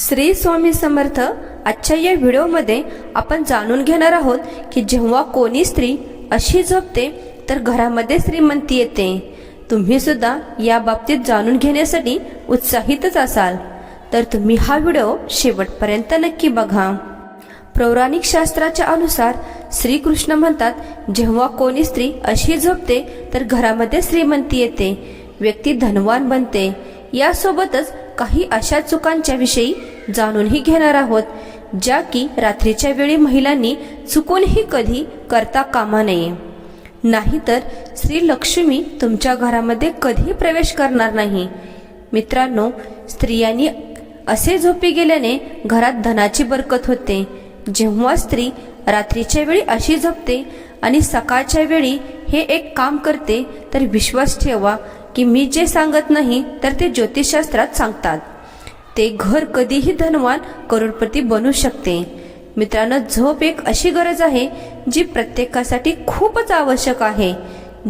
श्री स्वामी समर्थ आजच्या या व्हिडिओमध्ये आपण जाणून घेणार आहोत की जेव्हा कोणी स्त्री अशी झोपते तर घरामध्ये श्रीमंती येते. तुम्ही सुद्धा या बाबतीत जाणून घेण्यासाठी उत्साहितच असाल. तर तुम्ही हा व्हिडिओ शेवटपर्यंत नक्की बघा. पौराणिक शास्त्राच्या अनुसार श्रीकृष्ण म्हणतात जेव्हा कोणी स्त्री अशी झोपते तर घरामध्ये श्रीमंती येते. व्यक्ती धनवान बनते. यासोबतच काही अशा चुकांच्या विषयी जाणूनही घेणार आहोत ज्या की रात्रीच्या वेळी महिलांनी चुकूनही कधी करता कामा नये. नाहीतर श्री लक्ष्मी तुमच्या घरामध्ये कधी प्रवेश करणार नाही. मित्रांनो स्त्रियांनी असे झोपी गेल्याने घरात धनाची बरकत होते. जेव्हा स्त्री रात्रीच्या वेळी अशी झोपते आणि सकाळच्या वेळी हे एक काम करते तर विश्वास ठेवा की मी जे सांगत नाही तर ते ज्योतिषशास्त्रात सांगतात. ते घर कधीही धनवान करोडपती बनू शकते. मित्रांनो झोप एक अशी गरज आहे जी प्रत्येकासाठी खूपच आवश्यक आहे.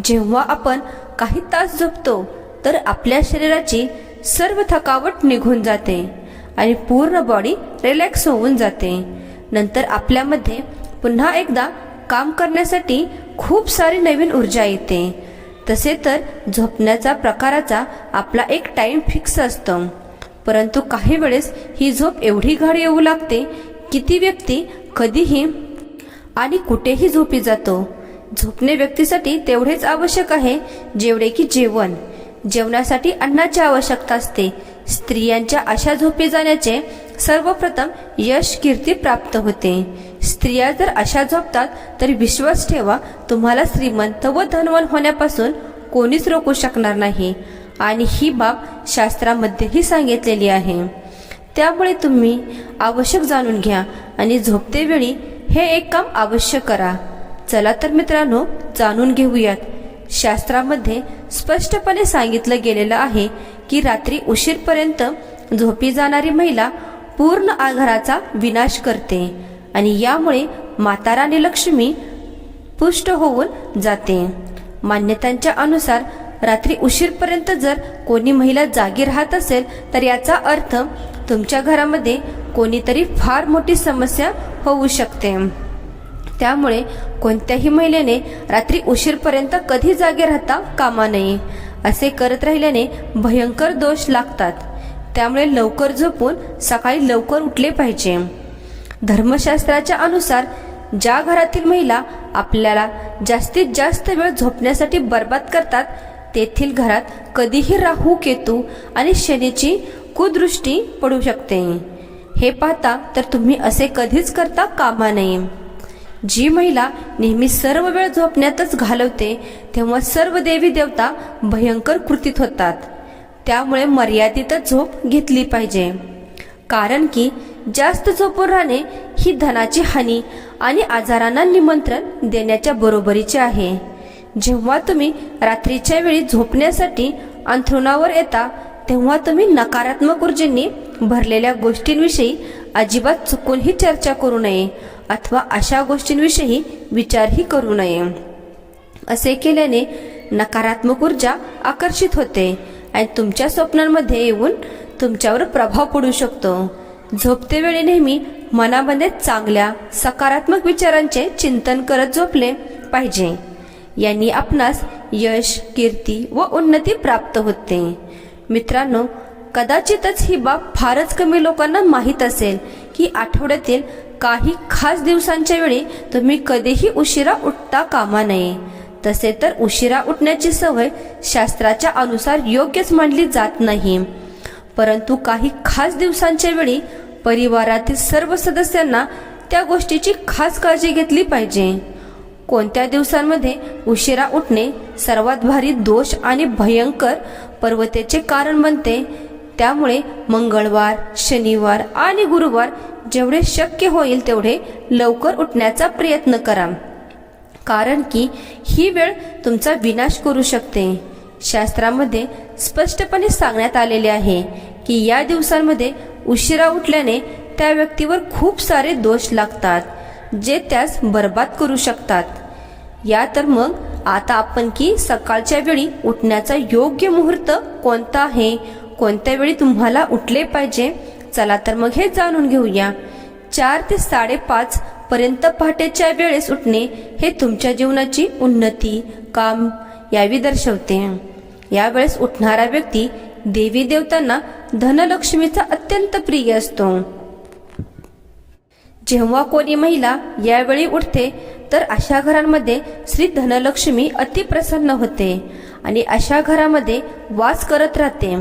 जेव्हा आपण काही तास झोपतो तर आपल्या शरीराची सर्व थकावट निघून जाते आणि पूर्ण बॉडी रिलॅक्स होऊन जाते. नंतर आपल्यामध्ये पुन्हा एकदा काम करण्यासाठी खूप सारी नवीन ऊर्जा येते. तसे तर झोपण्याचा प्रकाराचा आपला एक टाईम फिक्स असतो. परंतु काही वेळेस ही झोप एवढी घाड येऊ लागते की ती व्यक्ती कधीही आणि कुठेही झोपी जातो. झोपणे व्यक्तीसाठी तेवढेच आवश्यक आहे जेवढे की जेवण. जेवणासाठी अन्नाची आवश्यकता असते. स्त्रियांच्या अशा झोपी जाण्याचे सर्वप्रथम यश कीर्ती प्राप्त होते. स्त्रिया जर अशा झोपतात तर विश्वास ठेवा तुम्हाला श्रीमंत व धनवान होण्यापासून कोणीच रोखू शकणार नाही. आणि ही बाब शास्त्रामध्येही सांगितलेली आहे. त्यामुळे तुम्ही आवश्यक जाणून घ्या आणि झोपते वेळी हे एक काम अवश्य करा. चला तर मित्रांनो जाणून घेऊयात. शास्त्रामध्ये स्पष्टपणे सांगितलं गेलेलं आहे की रात्री उशीरपर्यंत झोपी जाणारी महिला पूर्ण आघाराचा विनाश करते. आणि यामुळे माताराणी लक्ष्मी पुष्ट होऊन जाते. मान्यतांच्या अनुसार रात्री उशीरपर्यंत जर कोणी महिला जागी राहत असेल तर याचा अर्थ तुमच्या घरामध्ये कोणीतरी फार मोठी समस्या होऊ शकते. त्यामुळे कोणत्याही महिलेने रात्री उशीरपर्यंत कधी जागे राहता कामा नये असे करत राहिल्याने भयंकर दोष लागतात. त्यामुळे लवकर झोपून सकाळी लवकर उठले पाहिजे. धर्मशास्त्राच्या अनुसार ज्या घरातील महिला आपल्याला जास्तीत जास्त वेळ झोपण्यासाठी बर्बाद करतात तेथील घरात कधीही राहू केतू आणि शनीची कुदृष्टी पडू शकते. हे पाहता तर तुम्ही असे कधीच करता कामा नये. जी महिला नेहमी सर्व वेळ झोपण्यातच घालवते तेव्हा सर्व देवी देवता भयंकर कृतीत होतात. त्यामुळे मर्यादितच झोप घेतली पाहिजे. कारण की जास्त झोपून राहणे ही धनाची हानी आणि आजारांना निमंत्रण देण्याच्या बरोबरीचे आहे. जेव्हा तुम्ही रात्रीच्या वेळी झोपण्यासाठी अंथरुणावर येता तेव्हा तुम्ही नकारात्मक ऊर्जेने भरलेल्या गोष्टींविषयी अजिबात चुकूनही चर्चा करू नये अथवा अशा गोष्टींविषयी विचारही करू नये. असे केल्याने नकारात्मक ऊर्जा आकर्षित होते आणि तुमच्या स्वप्नांमध्ये येऊन तुमच्यावर प्रभाव पडू शकतो. झोपते वेळी नेहमी मनामध्ये चांगल्या सकारात्मक विचारांचे चिंतन करत झोपले पाहिजे. यांनी आपणास यश कीर्ती व उन्नती प्राप्त होते. मित्रांनो कदाचितच ही बाब फारच कमी लोकांना माहीत असेल की आठवड्यातील काही खास दिवसांच्या वेळी तुम्ही कधीही उशिरा उठता कामा नये. तसे तर उशिरा उठण्याची सवय शास्त्राच्या अनुसार योग्यच मानली जात नाही. परंतु काही खास दिवसांच्या वेळी परिवारातील सर्व सदस्यांना त्या गोष्टीची खास काळजी घेतली पाहिजे. कोणत्या दिवसांमध्ये उशिरा उठणे सर्वात भारी दोष आणि भयंकर पर्वतेचे कारण बनते त्यामुळे मंगळवार शनिवार आणि गुरुवार जेवढे शक्य होईल तेवढे लवकर उठण्याचा प्रयत्न करा. कारण की ही वेळ तुमचा विनाश करू शकते. शास्त्रामध्ये स्पष्टपणे सांगण्यात आलेले आहे की या दिवसांमध्ये उशिरा उठल्याने त्या व्यक्तीवर खूप सारे दोष लागतात जे त्यास बर्बाद करू शकतात. या तर मग आता आपण की सकाळच्या वेळी उठण्याचा योग्य मुहूर्त कोणता आहे? कोणत्या वेळी तुम्हाला उठले पाहिजे? चला तर मग हे जाणून घेऊया. चार ते साडेपाच पर्यंत पहाटेच्या वेळेस उठणे हे तुमच्या जीवनाची उन्नती काम यावी दर्शवते. यावेळेस उठणारा व्यक्ती देवी देवतांना धनलक्ष्मीचा अत्यंत प्रिय असतो. जेव्हा कोणी महिला यावेळी उठते तर अशा घरांमध्ये श्री धनलक्ष्मी अतिप्रसन्न होते आणि अशा घरामध्ये वास करत राहते.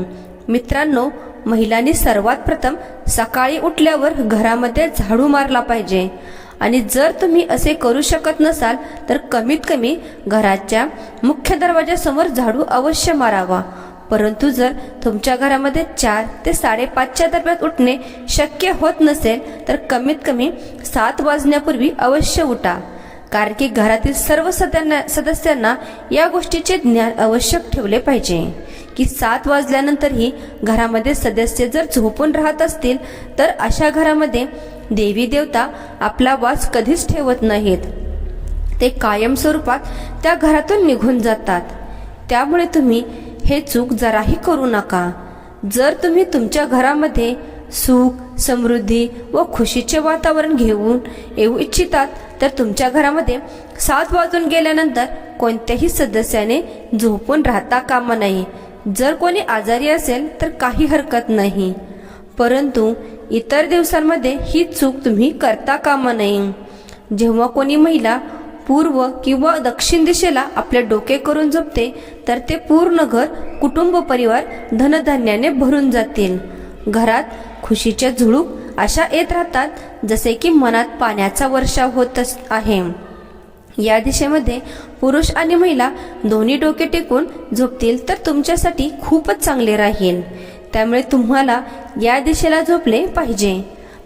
मित्रांनो महिलांनी सर्वात प्रथम सकाळी उठल्यावर घरामध्ये झाडू मारला पाहिजे आणि जर तुम्ही असे करू शकत नसाल तर कमीत कमी घराच्या मुख्य दरवाजासमोर झाडू अवश्य मारावा. परंतु जर तुमच्या घरामध्ये चार ते साडेपाचच्या दरम्यान उठणे शक्य होत नसेल तर कमीत कमी सात वाजण्यापूर्वी अवश्य उठा. कारण की घरातील सर्व सदस्यांना सदस्यांना या गोष्टीचे ज्ञान आवश्यक ठेवले पाहिजे. की सात वाजल्यानंतरही घरामध्ये सदस्य जर झोपून राहत असतील तर अशा घरामध्ये देवी देवता आपला वास कधीच ठेवत नाहीत. ते कायम स्वरूपात त्या घरातून निघून जातात. त्यामुळे तुम्ही हे चूक जराही करू नका. जर तुम्ही तुमच्या घरामध्ये सुख समृद्धी व खुशीचे वातावरण घेऊन येऊ इच्छितात तर तुमच्या घरामध्ये सात वाजून गेल्यानंतर कोणत्याही सदस्याने झोपून राहता कामा नाही जर कोणी आजारी असेल तर काही हरकत नाही. परंतु इतर दिवसांमध्ये ही चूक तुम्ही करता कामा नये. जेव्हा कोणी महिला पूर्व किंवा दक्षिण दिशेला आपले डोके करून झोपते तर ते पूर्ण घर कुटुंब परिवार धनधान्याने भरून जातील. घरात खुशीच्या झुळूक अशा येत राहतात जसे की मनात पाण्याचा वर्षाव होत अस- आहे. या दिशेमध्ये पुरुष आणि महिला दोन्ही डोके टेकून झोपतील तर तुमच्यासाठी खूपच चांगले राहील. त्यामुळे तुम्हाला या दिशेला झोपले पाहिजे.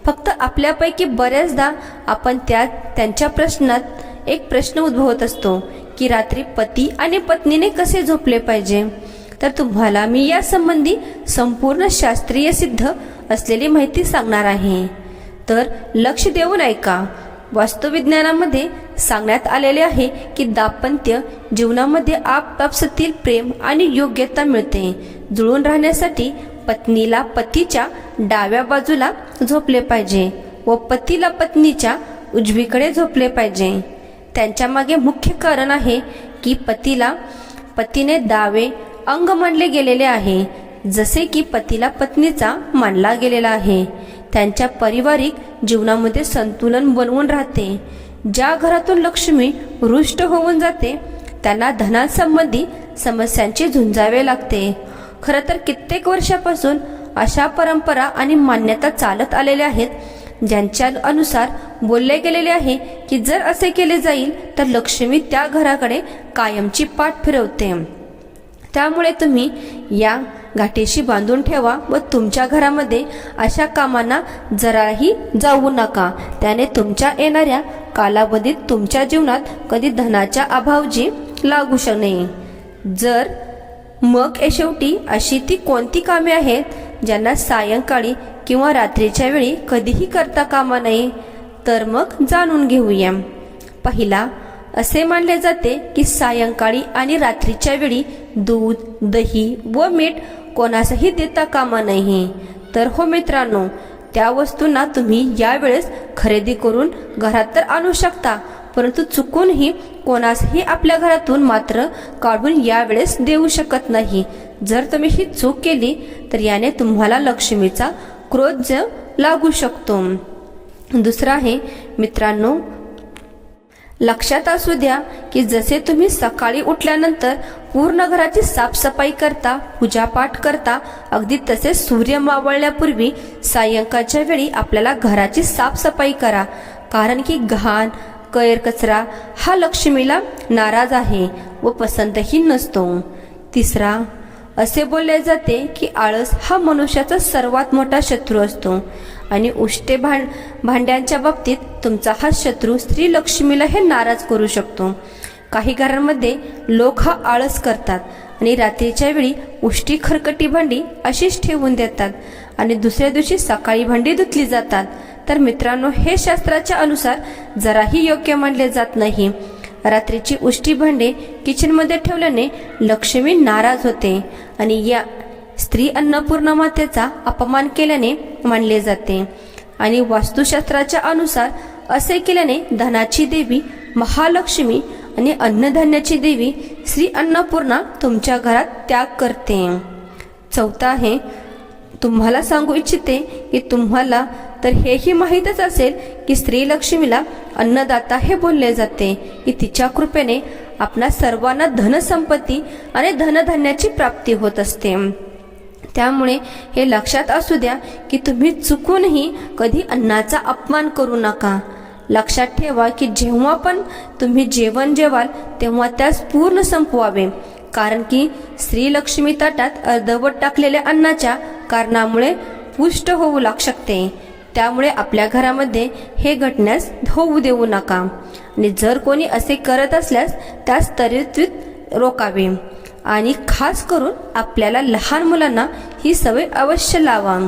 फक्त आपल्यापैकी बऱ्याचदा आपण त्या त्यांच्या प्रश्नात एक प्रश्न उद्भवत असतो की रात्री पती आणि पत्नीने कसे झोपले पाहिजे? तर तुम्हाला मी या संबंधी संपूर्ण शास्त्रीय सिद्ध असलेली माहिती सांगणार आहे. तर लक्ष देऊन ऐका. वास्तुविज्ञानामध्ये सांगण्यात आलेले आहे की दाम्पत्य जीवनामध्ये आपापसातील प्रेम आणि योग्यता मिळते. जुळून राहण्यासाठी पत्नीला पतीच्या डाव्या बाजूला झोपले पाहिजे व पतीला पत्नीच्या उजवीकडे झोपले पाहिजे. त्यांच्या मागे मुख्य कारण आहे की पतीला पतीने दावे अंग मानले गेलेले आहे जसे की पतीला पत्नीचा मानला गेलेला आहे. त्यांच्या पारिवारिक जीवनामध्ये संतुलन बनवून राहते. ज्या घरातून लक्ष्मी रुष्ट होऊन जाते त्यांना धनासंबंधी समस्यांची झुंजावे लागते. खरं तर कित्येक वर्षापासून अशा परंपरा आणि मान्यता चालत आलेल्या आहेत ज्यांच्या अनुसार बोलले गेलेले आहे की जर असे केले जाईल तर लक्ष्मी त्या घराकडे कायमची पाठ फिरवते. त्यामुळे तुम्ही या गाठीशी बांधून ठेवा व तुमच्या घरामध्ये अशा कामांना जराही जाऊ नका. त्याने तुमच्या येणाऱ्या कालावधीत तुमच्या जीवनात कधी धनाच्या अभावजी लागू शकणे जर मग ए शेवटी अशी ती कोणती कामे आहेत ज्यांना सायंकाळी किंवा रात्रीच्या वेळी कधीही करता कामा नये? तर मग जाणून घेऊया. पहिला असे मानले जाते की सायंकाळी आणि रात्रीच्या वेळी दूध दही व मीठ कोणासही देता कामा नाही तर हो मित्रांनो त्या वस्तूंना तुम्ही यावेळेस खरेदी करून घरात तर आणू शकता परंतु चुकूनही कोणासही आपल्या घरातून मात्र काढून यावेळेस देऊ शकत नाही. जर तुम्ही ही चूक केली तर याने तुम्हाला लक्ष्मीचा क्रोध लागू शकतो. दुसरं आहे मित्रांनो लक्षात असू द्या की जसे तुम्ही सकाळी उठल्यानंतर पूर्ण घराची साफसफाई करता पूजापाठ करता अगदी तसे सूर्य मावळण्यापूर्वी सायंकाळच्या वेळी आपल्याला घराची साफसफाई करा. कारण की घाण कैर कचरा हा लक्ष्मीला नाराज आहे व पसंतही नसतो. तिसरा असे बोलले जाते की आळस हा मनुष्याचा सर्वात मोठा शत्रू असतो. आणि उष्टे भांड भांड्यांच्या बाबतीत तुमचा हा शत्रू स्त्री लक्ष्मीला हे नाराज करू शकतो. काही घरांमध्ये लोक हा आळस करतात आणि रात्रीच्या वेळी उष्टी खरकटी भांडी अशीच ठेवून देतात आणि दुसऱ्या दिवशी सकाळी भांडी धुतली जातात. तर मित्रांनो हे शास्त्राच्या अनुसार जराही योग्य मानले जात नाही. रात्रीची उष्टी भांडे किचनमध्ये ठेवल्याने लक्ष्मी नाराज होते आणि या स्त्री अन्नपूर्णा मातेचा अपमान केल्याने मानले जाते. आणि वास्तुशास्त्राच्या अनुसार असे केल्याने धनाची देवी महालक्ष्मी आणि अन्नधान्याची देवी श्री अन्नपूर्णा तुमच्या घरात त्याग करते. चौथा आहे तुम्हाला सांगू इच्छिते की तुम्हाला तर हेही माहीतच असेल की स्त्री लक्ष्मीला अन्नदाता हे बोलले जाते. की तिच्या कृपेने आपणा सर्वांना धनसंपत्ती आणि धनधान्याची प्राप्ती होत असते. त्यामुळे हे लक्षात असू द्या की तुम्ही चुकूनही कधी अन्नाचा अपमान करू नका. लक्षात ठेवा की जेव्हा पण तुम्ही जेवण जेवाल तेव्हा त्यास पूर्ण संपवावे. कारण की स्त्री लक्ष्मी ताटात अर्धवट टाकलेल्या अन्नाच्या कारणामुळे पुष्ट होऊ लाग शकते. त्यामुळे आपल्या घरामध्ये हे घटण्यास होऊ देऊ नका. आणि जर कोणी असे करत असल्यास त्यास त्वरित रोकावे. आणि खास करून आपल्याला लहान मुलांना ही सवय अवश्य लावा.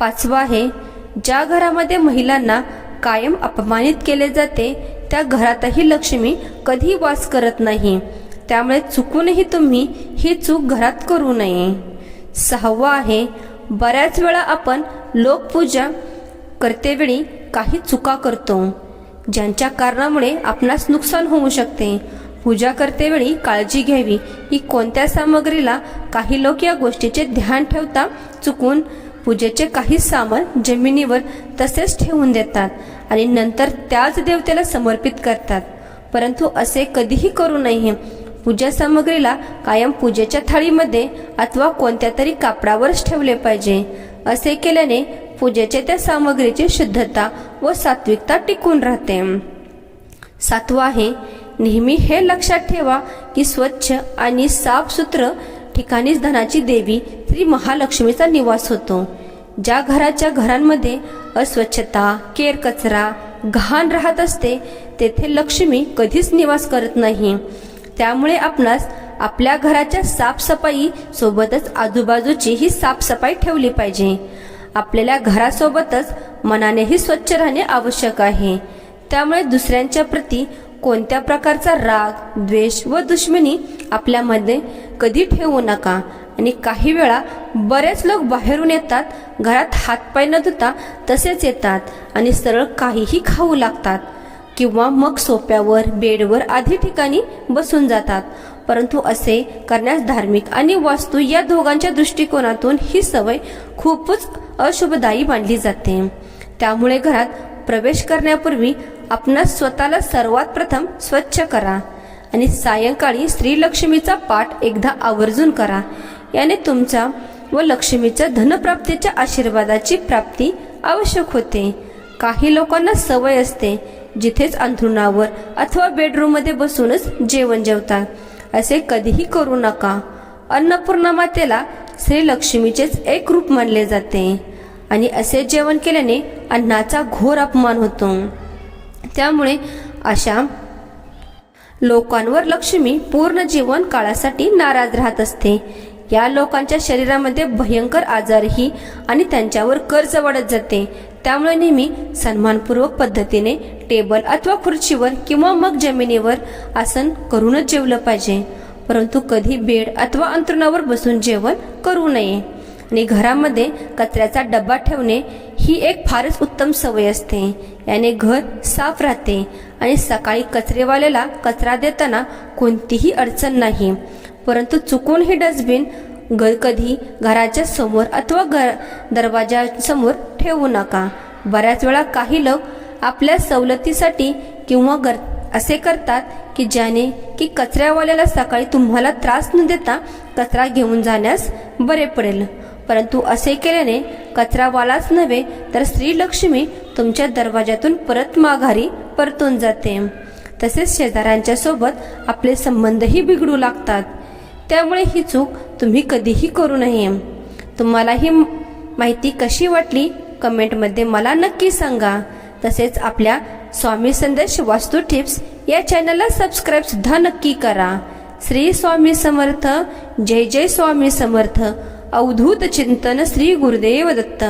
पाचवा आहे ज्या घरामध्ये महिलांना कायम अपमानित केले जाते त्या घरातही लक्ष्मी कधी वास करत नाही. त्यामुळे चुकूनही तुम्ही ही चूक घरात करू नये. सहावा आहे बऱ्याच वेळा आपण लोकपूजा करतेवेळी काही चुका करतो ज्यांच्या कारणामुळे आपणास नुकसान होऊ शकते. पूजा करतेवेळी काळजी घ्यावी. की कोणत्या सामग्रीला काही लोक या गोष्टीचे ध्यान ठेवता चुकून पूजेचे काही सामान जमिनीवर तसेच ठेवून देतात आणि नंतर त्याच देवतेला समर्पित करतात. परंतु असे कधीही करू नये. पूजा सामग्रीला कायम पूजेच्या थाळीमध्ये अथवा कोणत्या तरी कापडावरच ठेवले पाहिजे. असे केल्याने पूजेच्या त्या सामग्रीची शुद्धता व सात्विकता टिकून राहते. सातवा आहे नेहमी हे लक्षात ठेवा की स्वच्छ आणि साफसुत्र ठिकाणीच धनाची देवी श्री महालक्ष्मीचा निवास होतो. ज्या घराच्या घरांमध्ये अस्वच्छता केर कचरा घाण राहत असते तेथे लक्ष्मी कधीच निवास करत नाही. त्यामुळे आपणास आपल्या घराच्या साफसफाई सोबतच आजूबाजूची ही साफसफाई ठेवली पाहिजे. आपल्याला घरासोबतच मनानेही स्वच्छ राहणे आवश्यक आहे. त्यामुळे दुसऱ्यांच्या प्रती कोणत्या प्रकारचा राग द्वेष व दुश्मनी आपल्यामध्ये कधी ठेवू नका? आणि काही वेळा बरेच लोक बाहेरून येतात घरात हातपाय न धुता तसेच येतात आणि सरळ काहीही खाऊ लागतात किंवा मग सोप्यावर बेडवर आधी ठिकाणी बसून जातात. परंतु असे करण्यास धार्मिक आणि वास्तू या दोघांच्या दृष्टिकोनातून ही सवय खूपच अशुभदायी मानली जाते. त्यामुळे घरात प्रवेश करण्यापूर्वी आपणास स्वतःला सर्वात प्रथम स्वच्छ करा. आणि सायंकाळी श्रीलक्ष्मीचा पाठ एकदा आवर्जून करा. याने तुमचा व लक्ष्मीच्या धनप्राप्तीच्या आशीर्वादाची प्राप्ती आवश्यक होते. काही लोकांना सवय असते जिथेच अंथरुणावर अथवा बेडरूममध्ये बसूनच जेवण जेवतात असे कधीही करू नका. अन्नपूर्णा मातेला श्रीलक्ष्मीचेच एक रूप मानले जाते. आणि असे जेवण केल्याने अन्नाचा घोर अपमान होतो. त्यामुळे अशा लोकांवर लक्ष्मी पूर्ण जीवन काळासाठी नाराज राहत असते. या लोकांच्या शरीरामध्ये भयंकर आजारही आणि त्यांच्यावर कर्ज वाढत जाते. त्यामुळे नेहमी सन्मानपूर्वक पद्धतीने टेबल अथवा खुर्चीवर किंवा मग जमिनीवर आसन करूनच जेवलं पाहिजे. परंतु कधी बेड अथवा अंतरुणावर बसून जेवण करू नये. आणि घरामध्ये कचऱ्याचा डबा ठेवणे ही एक फारच उत्तम सवय असते. याने घर साफ राहते आणि सकाळी कचरेवाल्याला कचरा देताना कोणतीही अडचण नाही. परंतु चुकून हे डस्टबिन ग कधी घराच्या समोर अथवा घर दरवाजासमोर ठेवू नका. बऱ्याच वेळा काही लोक आपल्या सवलतीसाठी किंवा गर असे करतात की ज्याने की कचऱ्यावाल्याला सकाळी तुम्हाला त्रास न देता कचरा घेऊन जाण्यास बरे पडेल. परंतु असे केल्याने कचरावालाच नव्हे तर श्रीलक्ष्मी तुमच्या दरवाजातून परत माघारी परतून जाते. तसेच शेजाऱ्यांच्या सोबत आपले संबंधही बिघडू लागतात. त्यामुळे ही चूक तुम्ही कधीही करू नये. तुम्हाला ही माहिती कशी वाटली कमेंटमध्ये मला नक्की सांगा. तसेच आपल्या स्वामी संदेश वास्तू टिप्स या चॅनलला सबस्क्राईब सुद्धा नक्की करा. श्री स्वामी समर्थ जय जय स्वामी समर्थ. अवधूत चिंतन श्री गुरुदेव दत्त